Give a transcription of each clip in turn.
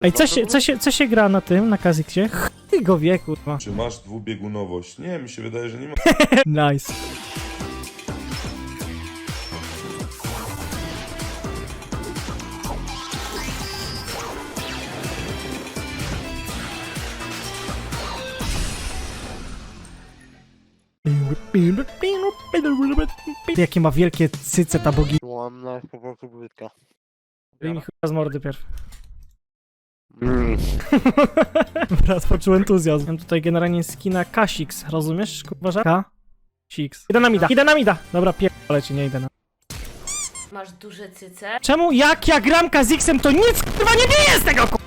Ej, co się, co, się, co się gra na tym, na Kaziksie? Ty go wie, kurwa. Czy masz dwubiegunowość? Nie, mi się wydaje, że nie ma. Nice. Jakie ma wielkie cyce ta bogini. Mam na po prostu brytka. Wyjmij mi chyba z mordy pierw. Brat poczuł entuzjazm. Mam tutaj generalnie skina Kasix, rozumiesz? Kurwa, że? K-Six. Idę na mida, idę na mida! Dobra, pierdolę ci, nie idę na... Masz duże cyce? Czemu jak ja gram Kazixem, to nic kurwa nie bije z tego ku...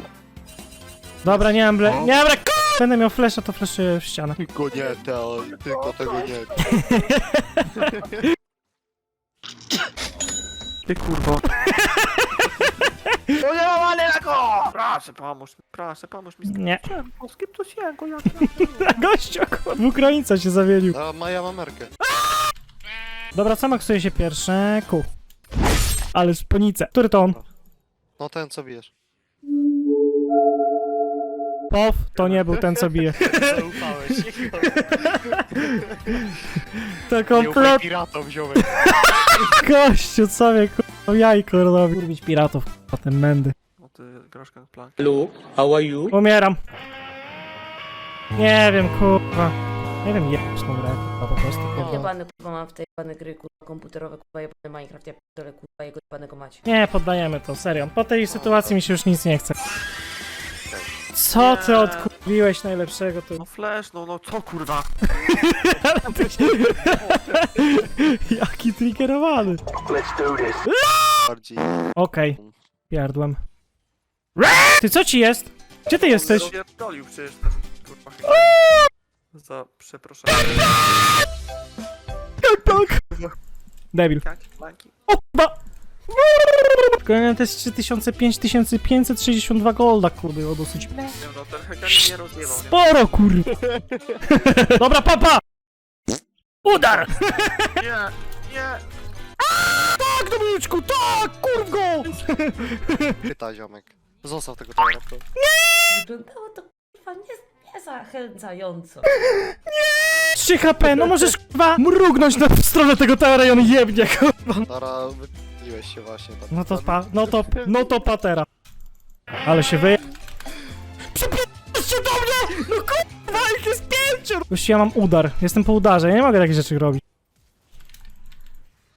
Dobra, nie mam ble... Nie mam ble... Będę miał flesza, to fleszuję w ścianę. Tylko nie to, tylko tego nie. Ty kurwa. Go! Proszę pomóż mi, proszę pomóż mi. Nie. Z kim to się go jak Gościu, kurwa. W Ukraińca się zawielił. A Maja ma merkę. Dobra, co maksuje się pierwsze? Ku. Ale szponice. Który to on? No ten co bijesz. Pow, to nie był ten, co bije. Zaufałeś. To komplet... piratą wziąłeś. Gościu, co mnie kurwa jajko robi. Kurwić piratów, kurwa, te mędy. No ty. Hello, how are you? Umieram. Nie wiem, kurwa. Nie wiem, jebać tą grę, kurwa, po prostu. kurwa. Jebany kurwa mam w tej jebane gry kurwa komputerowe, kurwa jebany Minecraft, ja pierdolę kurwa jego jebanego macie. Nie, poddajemy to, serio. Po tej sytuacji mi się już nic nie chce. Co ty odkupiłeś najlepszego tu? No flash, no no co kurwa? Ale ty się... Jaki triggerowany. Bardziej. Okej, pierdłem. Ty co ci jest? Gdzie ty jesteś? Pierdolił przecież ten kurwa chyba. Za przepraszam. Debil. Jak? Planki? O kurwa! Kolejne to jest 3000, 5562 golda, kurde, o dosyć Nie no, rozjebał, nie? sporo, kurwa. Dobra, papa! Udar! Nie, nie! Tak, Dominiczku, tak, kurwgo! Pyta ziomek. Zostaw tego telefonu. Wyglądało to kurwa nie, nie zachęcająco. 3 HP, no możesz, kurwa, mrugnąć na w stronę tego towera i on jebnie, kurwa. Tara, się właśnie tam. No to pa, no to, no to patera. Ale się wyje... Przepraszcie do mnie! No kurwa, ich jest pięciu! Gościu, ja mam udar, jestem po udarze, ja nie mogę takich rzeczy robić.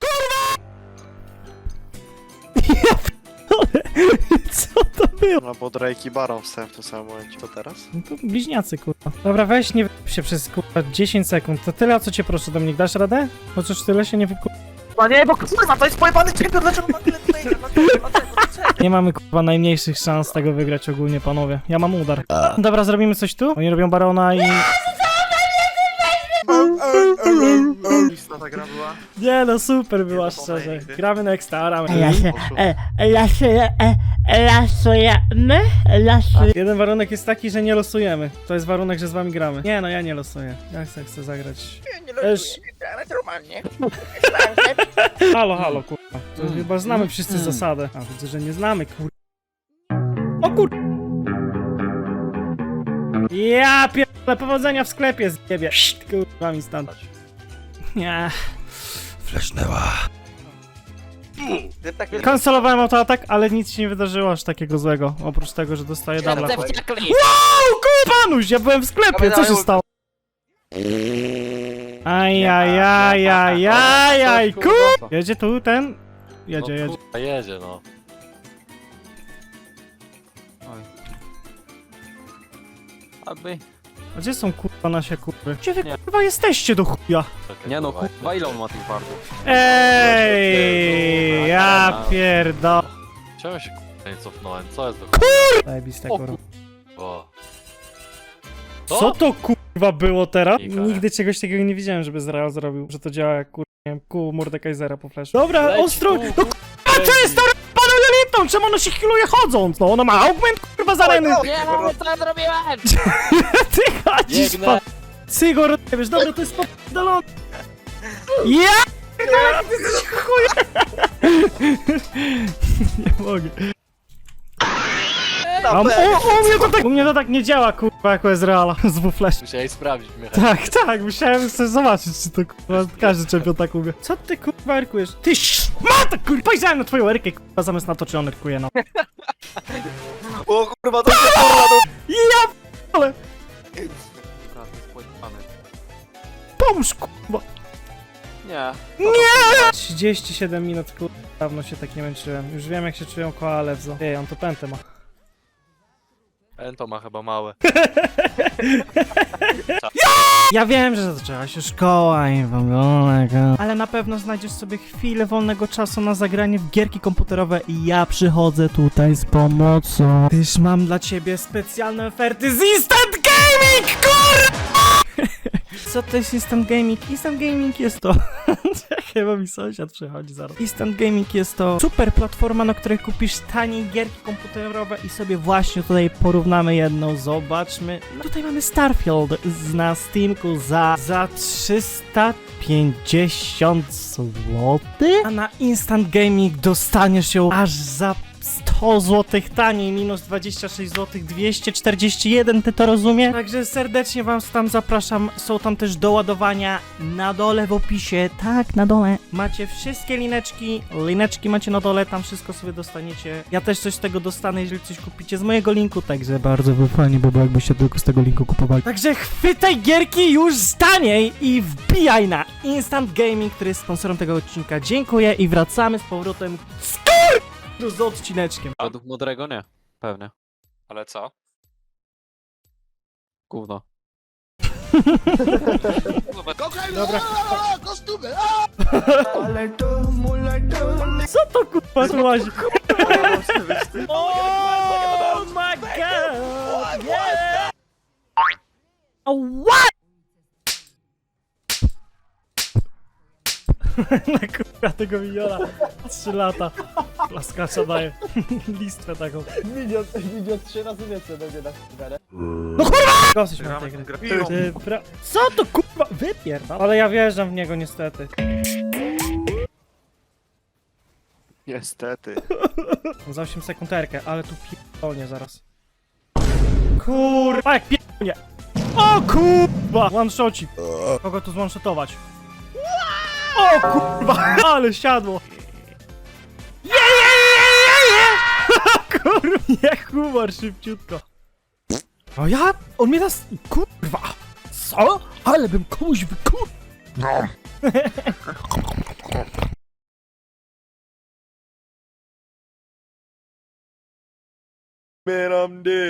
Kurwa! Ja. Co to było? No bo Drake i Baron wstałem w tym samym momencie. Co teraz? No to bliźniacy, kurwa. Dobra, weź nie wyp się przez, kurwa, 10 sekund. To tyle, o co cię proszę, Dominik, dasz radę? Chociaż tyle się nie wyp... No nie, bo kurwa, to jest pojebany czempion, dlaczego ma tyle tutaj? Dlaczego? Dlaczego? Nie mamy kurwa najmniejszych szans tego wygrać ogólnie, panowie. Ja mam udar. Dobra, zrobimy coś tu? Oni robią barona i... Lista ta gra była. Nie no, super była Nie szczerze. Gramy Nexta, ramy. Lasy, e, lasy, e, lasujemy, lasujemy. Jeden warunek jest taki, że nie losujemy. To jest warunek, że z wami gramy. Nie no, ja nie losuję. Ja chcę, chcę zagrać. Też... Halo, halo, kurwa. To chyba znamy wszyscy zasadę. A, widzę, że nie znamy, kur... O kur... Ja pierdolę, powodzenia w sklepie z ciebie. Kurwa mi stąd. Nie. Kancelowałem autoatak, ale nic się nie wydarzyło aż takiego złego. Oprócz tego, że dostaję dubla. Wow, kupanuś, ja byłem w sklepie, co się stało? Ajajajajajaj, ku... Jedzie tu ten? Jedzie, no, jedzie. Kurwa, jedzie, no. Alby. A gdzie są kurwa nasie kurwy? Gdzie wy Nie. kurwa jesteście do chuja? Nie no, kurwa. ile on ma tych bardów? Ej, ja pierdol... Czemu się kurwa nie cofnąłem? Co jest do Zajebiste O kurwa. kurwa? Co to kurwa było teraz? Nika. Nigdy czegoś takiego nie widziałem, żeby Zreal zrobił, że to działa jak kurwa, nie wiem, kół Mordekaisera po flashu. Dobra, Leć ostro... tu, No kurwa, co jest stary elitą? Czemu ono się healuje chodząc? No ono ma augment kurwa z areny. Nie wiem, co ja zrobiłem! Ty chodzisz Biegnę. po... Cygor, nie wiesz, dobra, to jest podalone. Ja! No, ty jesteś chuj! Nie mogę. A, u, u, mnie to tak, u mnie to tak nie działa, kurwa, jako jest reala z WFlash. Musiałeś sprawdzić mechanikę. Tak, tak, musiałem sobie zobaczyć, czy to kurwa każdy czempion tak umie. Co ty kurwa erkujesz? Ty szmata kurwa! Spojrzałem na twoją erkę kurwa, zamiast na to, czy on erkuje, no. O kurwa, to jest kurwa, to... Ja ale Dobra, to jest pojebane. pomóż kurwa! Nie. 37 minut kurwa, dawno się tak nie męczyłem. Już wiem jak się czują koale w. Ej, on to pętę ma. Ten to ma chyba małe. Ja wiem, że zaczęła się szkoła i w ogóle, ale na pewno znajdziesz sobie chwilę wolnego czasu na zagranie w gierki komputerowe i ja przychodzę tutaj z pomocą. Gdyż mam dla ciebie specjalne oferty z Instant Gaming, kur... Co to jest Instant Gaming? Instant Gaming jest to... Chyba mi sąsiad przychodzi zaraz. Instant Gaming jest to super platforma, na której kupisz taniej gierki komputerowe i sobie właśnie tutaj porównamy jedną. Zobaczmy. No tutaj mamy Starfield z, na Steamku za, za 350 zł, a na Instant Gaming dostaniesz ją aż za 100 zł taniej, minus 26 zł, 241, ty to rozumie? Także serdecznie was tam zapraszam, są tam też do ładowania na dole w opisie, tak, na dole. Macie wszystkie lineczki, lineczki macie na dole, tam wszystko sobie dostaniecie. Ja też coś z tego dostanę, jeżeli coś kupicie z mojego linku, także bardzo by fajnie by było, jakbyście tylko z tego linku kupowali. Także chwytaj gierki już taniej i wbijaj na Instant Gaming, który jest sponsorem tego odcinka. Dziękuję i wracamy z powrotem z odcineczkiem. Według mądrego nie. Pewnie. Ale co? Gówno. Dobra. Co to kurwa tu łazi? Oh my god! Yeah! What? Na kurwa tego miniona. Trzy lata. Plaskacza daje. Listwę taką. Milion, milion trzy razy więcej będzie na kamerę. No kurwa! Dosyć mam tej gry. Ty, pra... Co to kurwa? Wypierdam. Ale ja wjeżdżam w niego niestety. Niestety. Za 8 sekund erkę, ale tu pierdolnie zaraz. Kurwa, jak pierdolnie! O kurwa! One shotcik. Kogo tu zwanshotować? O kurwa! Ale siadło! Je, je, je, je, je! Kurwa, nie humor szybciutko. O ja? On mnie nas... Kurwa! Co? Ale bym komuś wykur... Man, I'm dead.